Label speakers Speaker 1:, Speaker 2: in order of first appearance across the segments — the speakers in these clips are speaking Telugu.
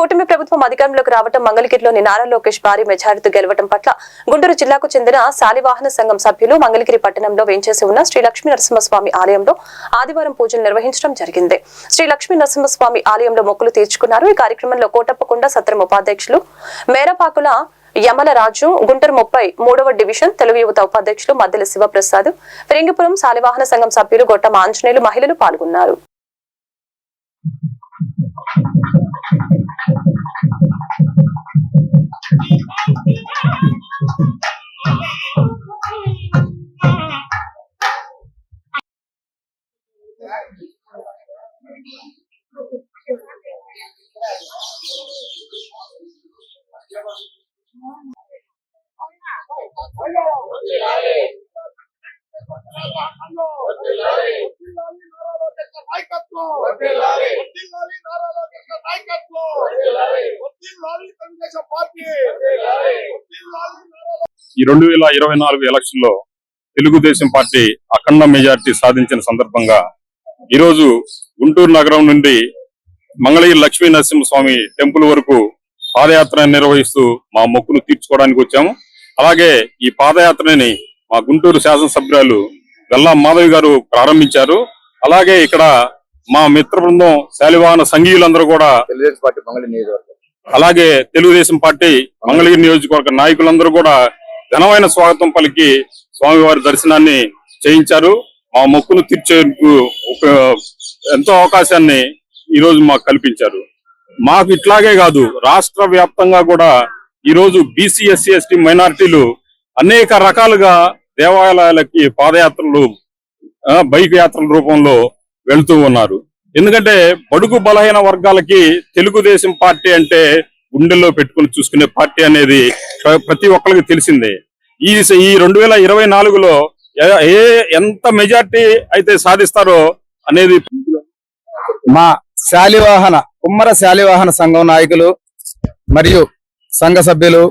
Speaker 1: కూటమి ప్రభుత్వం అధికారంలోకి రావటం మంగళగిరిలోని నారా లోకేష్ భారీ మెజారిటీ గెలవటం పట్ల గుంటూరు జిల్లాకు చెందిన శాలివాహన సంఘం సభ్యులు మంగళగిరి పట్టణంలో వేంచేసి ఉన్న శ్రీ లక్ష్మీ నరసింహస్వామి ఆలయంలో ఆదివారం పూజలు నిర్వహించడం జరిగింది. శ్రీ లక్ష్మీ నరసింహస్వామి ఆలయంలో మొక్కులు తీర్చుకున్నారు. ఈ కార్యక్రమంలో కోటప్పకొండ సత్రం ఉపాధ్యక్షులు మేరపాకుల యమలరాజు గుంటూరు ముప్పై మూడవ డివిజన్ తెలుగు యువత ఉపాధ్యక్షులు మద్దెల శివప్రసాద్ ఫిరింగిపురం శాలివాహన సంఘం సభ్యులు గొట్టం ఆంజనేయులు మహిళలు పాల్గొన్నారు. Hello.
Speaker 2: ఈ రెండు వేల ఇరవై నాలుగు ఎలక్షన్లో తెలుగుదేశం పార్టీ అఖండ మెజార్టీ సాధించిన సందర్భంగా ఈరోజు గుంటూరు నగరం నుండి మంగళగిరి లక్ష్మీ నరసింహస్వామి టెంపుల్ వరకు పాదయాత్ర నిర్వహిస్తూ మా మొక్కులు తీర్చుకోవడానికి వచ్చాము. అలాగే ఈ పాదయాత్రని మా గుంటూరు శాసనసభ్యురాలు గల్లా మాధవి గారు ప్రారంభించారు. అలాగే ఇక్కడ మా మిత్ర బృందం శాలివాహన సంఘీయులందరూ కూడా
Speaker 3: తెలుగుదేశం పార్టీ మంగళ నియోజకవర్గం.
Speaker 2: అలాగే తెలుగుదేశం పార్టీ మంగళగిరి నియోజకవర్గ నాయకులందరూ కూడా ఘనమైన స్వాగతం పలికి స్వామివారి దర్శనాన్ని చేయించారు. మా మొక్కును తీర్చేందుకు ఒక ఎంతో అవకాశాన్ని ఈ రోజు మాకు కల్పించారు. మాకు ఇట్లాగే కాదు రాష్ట్ర వ్యాప్తంగా కూడా ఈ రోజు బీసీ ఎస్సీ ఎస్టీ మైనార్టీలు అనేక రకాలుగా దేవాలయాలకి పాదయాత్రలు బైక్ యాత్రల రూపంలో వెళుతూ ఉన్నారు. ఎందుకంటే బడుగు బలహీన వర్గాలకి తెలుగుదేశం పార్టీ అంటే గుండెల్లో పెట్టుకుని చూసుకునే పార్టీ అనేది ప్రతి ఒక్కరికి తెలిసిందే. ఈ ఈ రెండు వేల ఇరవై నాలుగులో ఏ- ఎంత మెజార్టీ అయితే సాధిస్తారో అనేది
Speaker 3: మా శాలివాహన కుమ్మర శాలివాహన సంఘం నాయకులు మరియు సంఘ సభ్యులు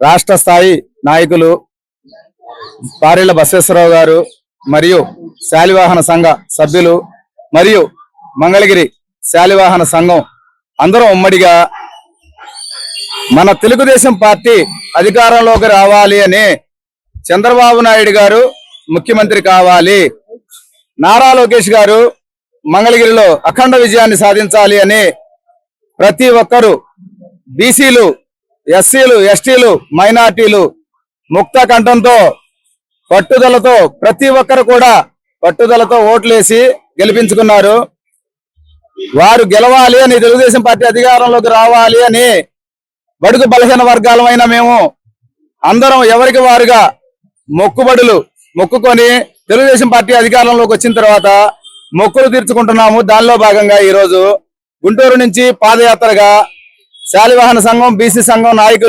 Speaker 3: రాష్ట్ర స్థాయి నాయకులు పారిళ్ళ బసవేశ్వరరావు గారు మరియు శాలివాహన సంఘ సభ్యులు మరియు మంగళగిరి శాలివాహన సంఘం అందరం ఉమ్మడిగా మన తెలుగుదేశం పార్టీ అధికారంలోకి రావాలి అని చంద్రబాబు నాయుడు గారు ముఖ్యమంత్రి కావాలి. నారా లోకేష్ గారు మంగళగిరిలో అఖండ విజయాన్ని సాధించాలి అని ప్రతి ఒక్కరూ బీసీలు ఎస్సీలు ఎస్టీలు మైనార్టీలు ముక్త కంఠంతో పట్టుదలతో ప్రతి ఒక్కరు కూడా పట్టుదలతో ఓట్లేసి గెలిపించుకున్నారు. వారు గెలవాలి అని తెలుగుదేశం పార్టీ అధికారంలోకి రావాలి అని బడుగు బలహీన వర్గాలమైన మేము అందరం ఎవరికి వారుగా మొక్కుబడులు మొక్కుకొని తెలుగుదేశం పార్టీ అధికారంలోకి వచ్చిన తర్వాత మొక్కులు తీర్చుకుంటున్నాము. దానిలో భాగంగా ఈ రోజు గుంటూరు నుంచి పాదయాత్రగా శాలివాహన సంఘం బీసీ సంఘం నాయకులు